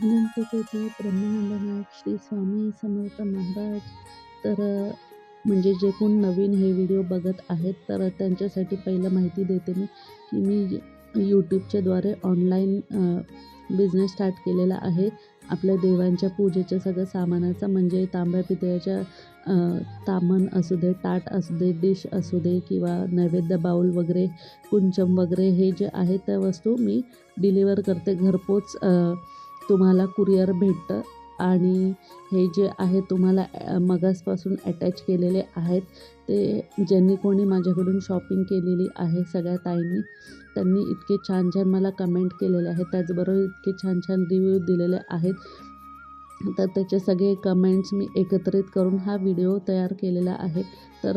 अनंत कोटी नायक श्री स्वामी समर्थ महाराज. तर म्हणजे जे कोण नवीन हे व्हिडिओ बघत आहेत तर त्यांच्यासाठी पहिलं माहिती देते मी की मी यूट्यूबच्याद्वारे ऑनलाईन बिझनेस स्टार्ट केलेला आहे. आपल्या देवांच्या पूजेच्या सगळ्या सामानाचा म्हणजे तांब्या पितळ्याच्या अ, तामण असू दे ताट असू दे डिश असू दे किंवा नैवेद्य बाऊल वगैरे कुंचम वगैरे हे जे आहे त्या वस्तू मी डिलिव्हर करते. घरपोच तुम्हाला कुरिअर भेटतं आणि हे जे आहे तुम्हाला मगासपासून अटॅच केलेले आहेत ते ज्यांनी कोणी माझ्याकडून शॉपिंग केलेली आहे सगळ्या ताईंनी त्यांनी इतके छान छान मला कमेंट केलेले आहेत. त्याचबरोबर इतके छान छान रिव्ह्यू दिलेले आहेत. तर त्याचे सगळे कमेंट्स मी एकत्रित करून हा व्हिडिओ तयार केलेला आहे. तर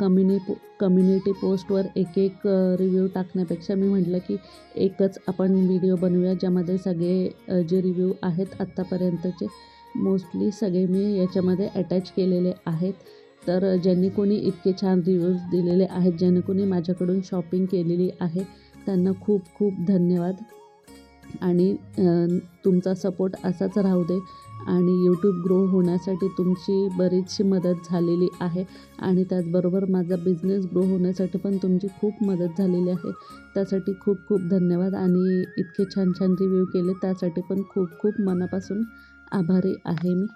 कम्युनि कम्युनिटी पोस्टवर एक एक रिव्ह्यू टाकण्यापेक्षा मी म्हटलं की एकच आपण व्हिडिओ बनवूया ज्यामध्ये सगळे जे रिव्ह्यू आहेत आत्तापर्यंतचे मोस्टली सगळे मी याच्यामध्ये अटॅच केलेले आहेत. तर ज्यांनी कोणी इतके छान रिव्ह्यूज दिलेले आहेत ज्यांनी कोणी माझ्याकडून शॉपिंग केलेली आहे त्यांना खूप खूप धन्यवाद. आणि तुमचा सपोर्ट असाच राहू दे आणि यूट्यूब ग्रो होण्यासाठी तुमची बरीचशी मदत झालेली आहे आणि त्याचबरोबर माझा बिझनेस ग्रो होण्यासाठी पण तुमची खूप मदत झालेली आहे. त्यासाठी खूप खूप धन्यवाद आणि इतके छान छान रिव्ह्यू केले त्यासाठी पण खूप खूप मनापासून आभारी आहे मी.